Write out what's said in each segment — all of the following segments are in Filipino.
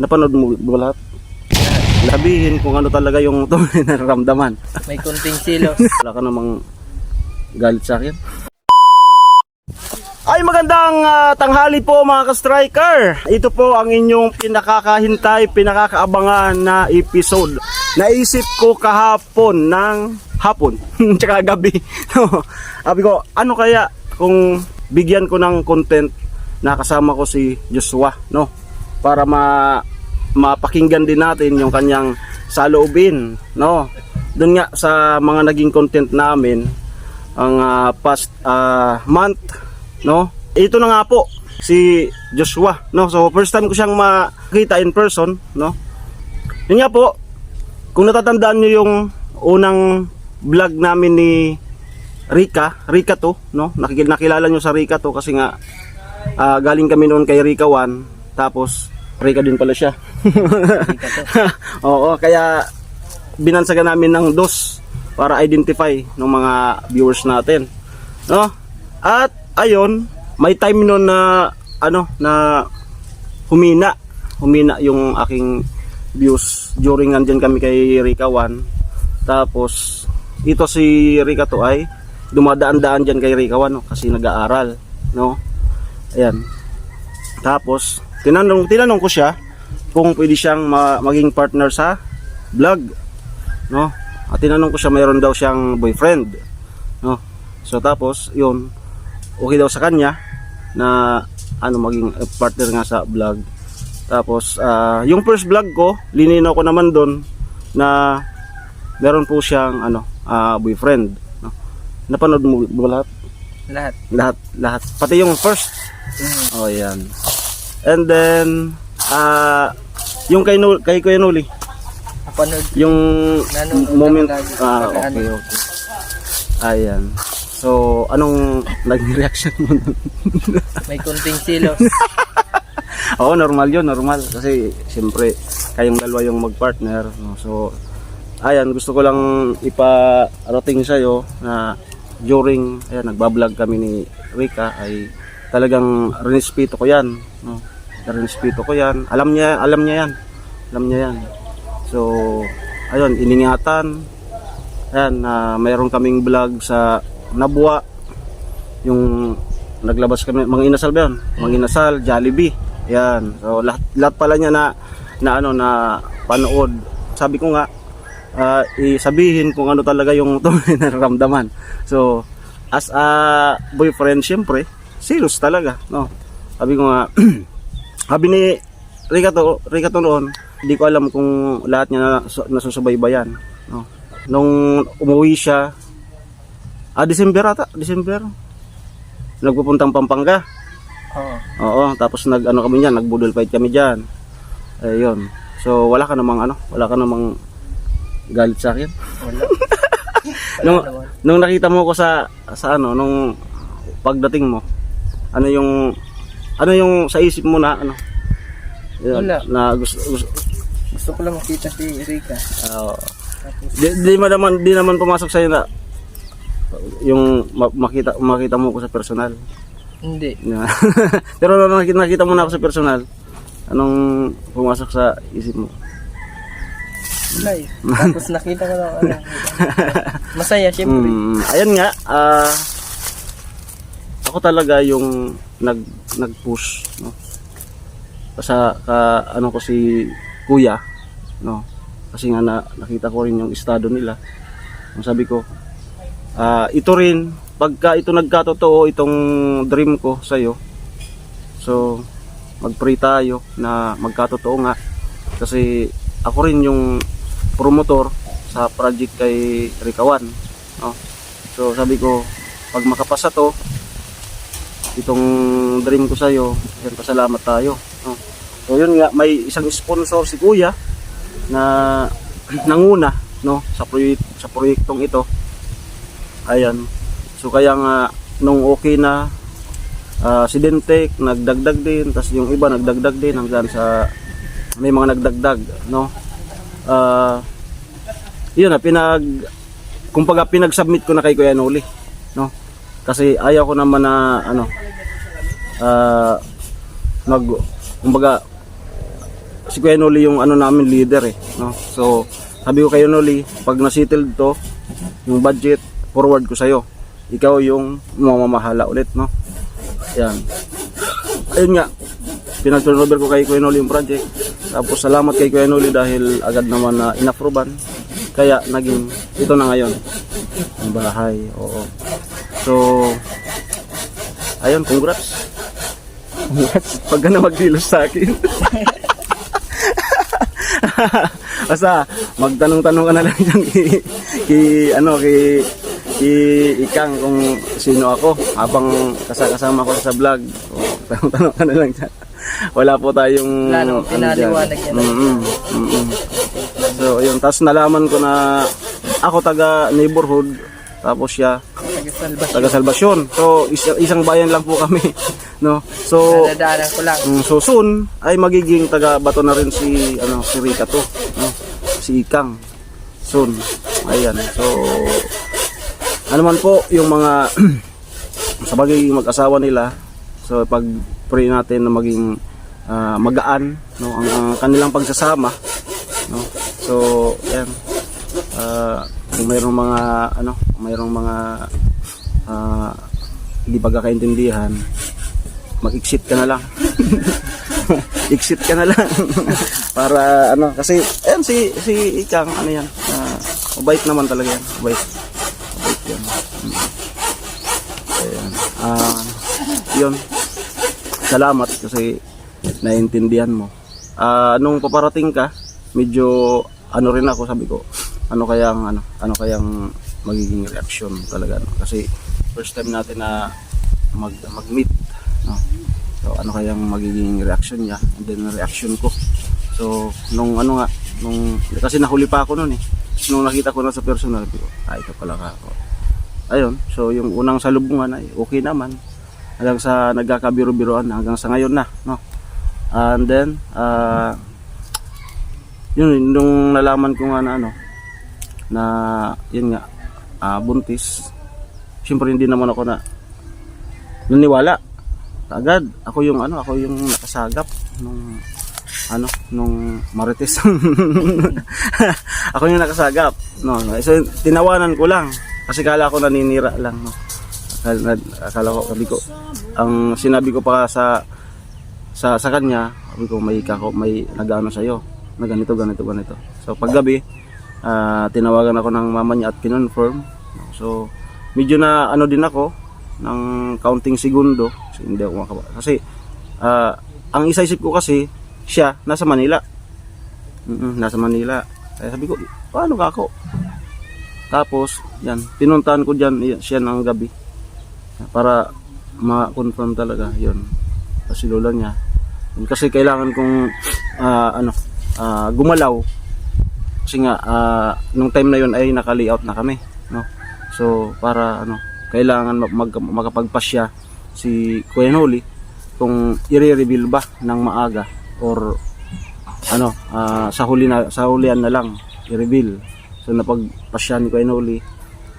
Napanood mo ba lahat? Sabihin kung ano talaga yung tunay na nararamdaman. May kunting silos. Wala ka namang galit sa akin. Ay magandang ah, tanghali po mga ka-striker. Ito po ang inyong pinakakahintay, pinakakaabangan na episode. Naisip ko kahapon ng hapon, tsaka gabi. Sabi ko, ano kaya kung bigyan ko ng content na kasama ko si Joshua, no? Para ma mapakinggan din natin yung kanyang saloobin, no? Doon nga sa mga naging content namin ang ah, past ah, month, no? Ito na nga po si Joshua, no? So first time ko siyang makita in person, no? Yun nga po, kung natatandaan niyo yung unang vlog namin ni Rika, Rika to, no? Nakikil nakilala niyo sa Rika to kasi nga ah, galing kami noon kay Rika 1, tapos Rika din pala siya. Oo, kaya binansagan namin ng dos para identify ng mga viewers natin. No? At ayon, may time noon na ano na humina. Humina yung aking views during nandyan kami kay Rika 1. Tapos ito si Rika to ay dumadaan-daan dyan kay Rika 1 no? kasi nag-aaral, no? Ayan. Tapos tinanong tinanong ko siya kung pwede siyang ma- maging partner sa vlog, no? At tinanong ko siya mayroon daw siyang boyfriend, no? So tapos, yun, okay daw sa kanya na ano maging eh, partner nga sa vlog. Tapos, ah, yung first vlog ko, lininaw ko naman doon na meron po siyang ano, ah, boyfriend, no? Napanood mo ba lahat? Lahat. Lahat, lahat. Pati yung first. Mm. Oh, yan. And then, ah, yung kay, Nul- kay Kuya Nuli, Napanood yung Nanonood moment, ako lagi. ah, Pagkaan. okay, okay. Ayan. So, anong naging reaction mo nun? May kunting silos. Oo, normal yun, normal. Kasi, siyempre, kayong dalawa yung mag-partner. no? So, ayan, gusto ko lang iparating sa'yo na during, ayan, nagbablog kami ni Rika, ay talagang rinespeto ko yan. No? Rinespeto ko yan. Alam niya, alam niya yan. Alam niya yan. So, ayun, iningatan. Ayan, na mayroon kaming vlog sa Nabua. Yung naglabas kami, mga inasal ba yun? Mga inasal, Jollibee. Yan. So, lahat, lahat pala niya na, na ano, na panood. Sabi ko nga, ah, isabihin kung ano talaga yung nararamdaman. So, as a boyfriend, syempre, serious talaga, no? Sabi ko nga, sabi ni Rika to, Rika to noon, hindi ko alam kung lahat niya na, nasusubaybayan, no? Nung umuwi siya, ah, December ata, December, nagpupuntang Pampanga. Oo. Oo, tapos nag ano kami diyan, nagbudol fight kami diyan. Ayun. So wala ka namang ano, wala ka namang galit sa akin. Wala. Nung, nung nakita mo ko sa sa ano, nung pagdating mo, ano yung ano yung sa isip mo na ano? Yun, Wala. Na gusto, gusto Gusto ko lang makita si Rika. ah, Tapos, di, di mo naman di naman pumasok sa na yung ma- makita makita mo ko sa personal. hindi. Pero nung nakita, nakita mo na ako sa personal, anong pumasok sa isip mo? Wala eh. Tapos nakita ko lang ano. Masaya, syempre. Mm, ayan nga, ah, ako talaga yung nag nag-push, no. Sa ka, ano ko si Kuya, no. Kasi nga na, nakita ko rin yung estado nila. Ang sabi ko, ah, ito rin pagka ito nagkatotoo itong dream ko sa iyo. So, mag-pray tayo na magkatotoo nga kasi ako rin yung promotor sa project kay Rikawan no? so sabi ko pag makapasa to itong dream ko sa'yo yan pasalamat tayo. No? so yun nga may isang sponsor si kuya na nanguna no sa proyek sa proyektong ito. Ayan. So kaya nga nung okay na ah, si Dentec nagdagdag din tapos yung iba nagdagdag din hanggang sa may mga nagdagdag no? Ah yun na pinag kumbaga pinag-submit ko na kay Kuya Noli no kasi ayaw ko naman na ano ah mag kumbaga si Kuya Noli yung ano namin leader eh, no? So, sabi ko kay Noli, pag na-settled to, yung budget, forward ko sa'yo. Ikaw yung mamamahala ulit, no? Yan. Ayun nga, pinag-turnover ko kay Kuya Noli yung project. Tapos salamat kay Kuya Noli dahil agad naman na inapprovean. Kaya naging ito na ngayon. Ang bahay, oo. So, ayun, congrats. Congrats. Pag na magdilos sa akin. Basta, magtanong-tanong ka na lang dyan kay, kay ano, kay, kay Ikang kung sino ako habang kasama ko sa vlog. O, tanong-tanong ka na lang dyan. Wala po tayong... Namang ano pinaliwanag yan. Mm-mm, mm-mm. So, yun. Tapos nalaman ko na ako taga neighborhood. Tapos siya Taga-salbas. taga Salvacion. So, isa- isang bayan lang po kami. No? So, Nadadaanan ko lang. Mm, so soon ay magiging taga Bato na rin si ano si Rika to, no? Si Ikang. Soon. Ayan. So ano man po yung mga sa bagay mag-asawa nila. So pag pray natin na maging ah, magaan no ang, ang kanilang pagsasama no. So ayan. Ah, kung mayroong mga ano, mayroong mga ah, hindi pagkakaintindihan, mag-exit ka na lang. exit ka na lang. Para ano, kasi ayan si si Ikang ano yan. ah, mabait naman talaga yan. Mabait. Mabait yan. Ayan. Ah, yun. Salamat kasi naiintindihan mo. Ah, nung paparating ka, medyo ano rin ako sabi ko, ano kayang ano, ano kayang magiging reaction talaga no? Kasi first time natin na mag mag-meet no? So ano kayang magiging reaction niya and then reaction ko. So nung ano nga nung kasi nahuli pa ako noon eh. Nung nakita ko na sa personal, ko, ah ito pala ako. Ayun, so yung unang salubungan ay okay naman. Hanggang sa nagkakabiru-biruan hanggang sa ngayon na, no. And then ah yun nung nalaman ko nga na ano na yun nga ah, buntis. Siyempre hindi naman ako na naniwala. Agad ako yung ano ako yung nakasagap nung ano nung marites. Ako yung nakasagap. No so tinawanan ko lang. Kasi kala ko naninira lang no. Akala, akala ko sabi ko ang sinabi ko pa sa sa sa kanya sabi ko may kako may nagano sa iyo na ganito ganito ganito. So paggabi ah, tinawagan ako ng mama niya at kinonfirm. So medyo na ano din ako ng counting segundo. Kasi hindi ako makaba kasi ah, ang isa-isip ko kasi siya nasa Manila. Mm nasa Manila. Kaya sabi ko paano ka ako? Tapos yan pinuntahan ko diyan siya ng gabi. Para ma-confirm talaga yon kasi lola niya. Yun, kasi kailangan kong ah, ano ah, gumalaw. Kasi nga ah, nung time na yon ay naka-layout na kami so para ano kailangan mag, makapagpasya si Kuya kung i-reveal ba ng maaga or ano ah, sa huli na sa hulian na lang i-reveal. So napagpasya ni Kuya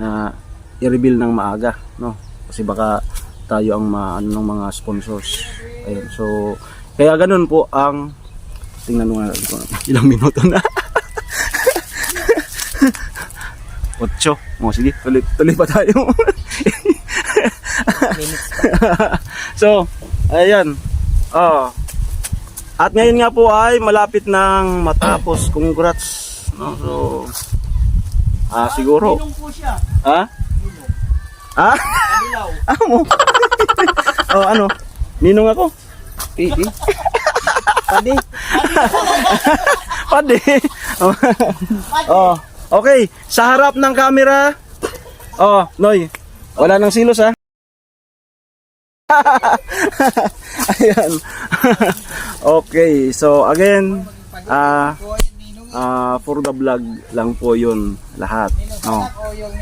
na i-reveal ng maaga no? Kasi baka tayo ang ma, ano, ng mga sponsors. Ayun so kaya ganun po ang tingnan mo nga ilang minuto na Otso. O sige, tuloy, tuloy pa tayo. So, ayan. Oh. At ngayon nga po ay malapit nang matapos. Congrats. No? So, ah, siguro. po siya. Ha? Ha? Kadilaw. Amo. oh, ano? Ninong ako? Eh, eh. Pwede. Pwede. oh. Oh. Okay, sa harap ng camera. Oh, Noy. Wala nang silos ha. Ayan. okay, so again, ah ah, for the vlog lang po 'yun lahat. No.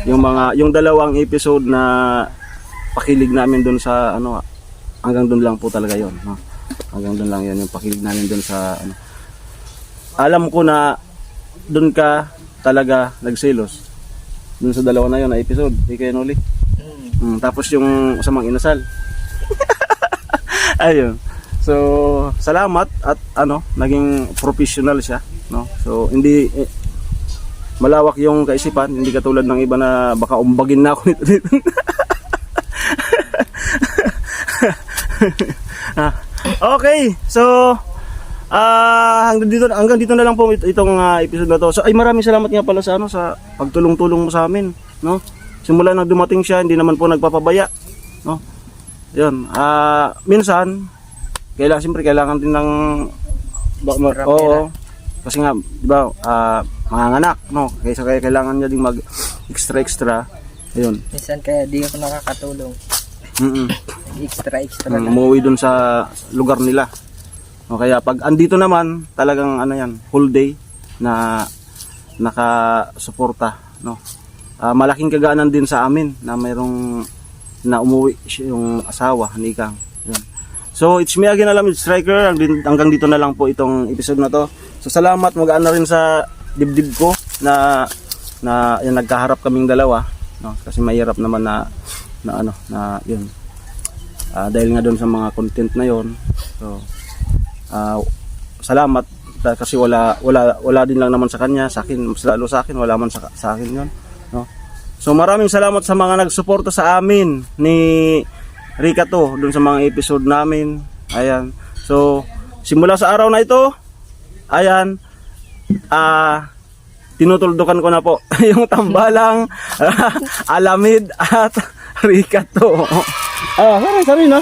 Yung mga yung dalawang episode na pakilig namin doon sa ano hanggang doon lang po talaga 'yon, no. Hanggang doon lang 'yon yung pakilig namin doon sa ano. Alam ko na doon ka talaga nagselos. Doon sa dalawa na 'yon na episode, ikaw Noli. Mm. Mm, tapos yung sa mga inasal. Ayun. So, salamat at ano, naging professional siya, no? So, hindi eh, malawak yung kaisipan, hindi katulad ng iba na baka umbagin na ako nito. dito. Ah, okay, so ah hanggang dito hanggang dito na lang po it- itong ah, episode na to. So ay maraming salamat nga pala sa ano sa pagtulong-tulong mo sa amin, no? Simula nang dumating siya, hindi naman po nagpapabaya, no? 'Yun. Ah, minsan kailangan siyempre kailangan din ng ba, ma- oo. Kasi nga, 'di ba, ah manganganak, no? Kaya kaya kailangan niya ding mag extra extra. Ayun. Minsan kaya di ako nakakatulong. Mm. Extra extra Mm, umuwi dun sa lugar nila. O kaya pag andito naman, talagang ano yan, whole day na nakasuporta, no. Ah, malaking kagaanan din sa amin na mayroong na umuwi yung asawa ni Kang. Yun. So, it's me again, Alam Striker. Hanggang dito na lang po itong episode na to. So, salamat. Magaan na rin sa dibdib ko na na yan, nagkaharap kaming dalawa. No? Kasi mahirap naman na na ano, na yun. Ah, dahil nga doon sa mga content na yon. So, ah, salamat kasi wala wala wala din lang naman sa kanya, sa akin, lalo sa akin, wala man sa, sa akin 'yon, no. So maraming salamat sa mga nagsuporta sa amin ni Rika to doon sa mga episode namin. Ayan. So simula sa araw na ito, ayan, ah tinutuldukan ko na po yung tambalang alamid at Rika to. Ah, sorry, sorry no.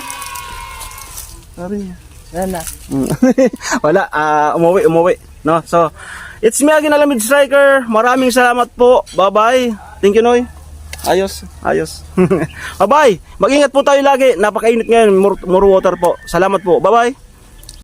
Sorry. Na. Mm. Wala, ah, umuwi, umuwi. No? So, it's me again, Alamid Striker. Maraming salamat po. Bye-bye. Thank you, Noy. Ayos, ayos. Bye-bye. Mag-ingat po tayo lagi. Napakainit ngayon. More, more water po. Salamat po. Bye-bye.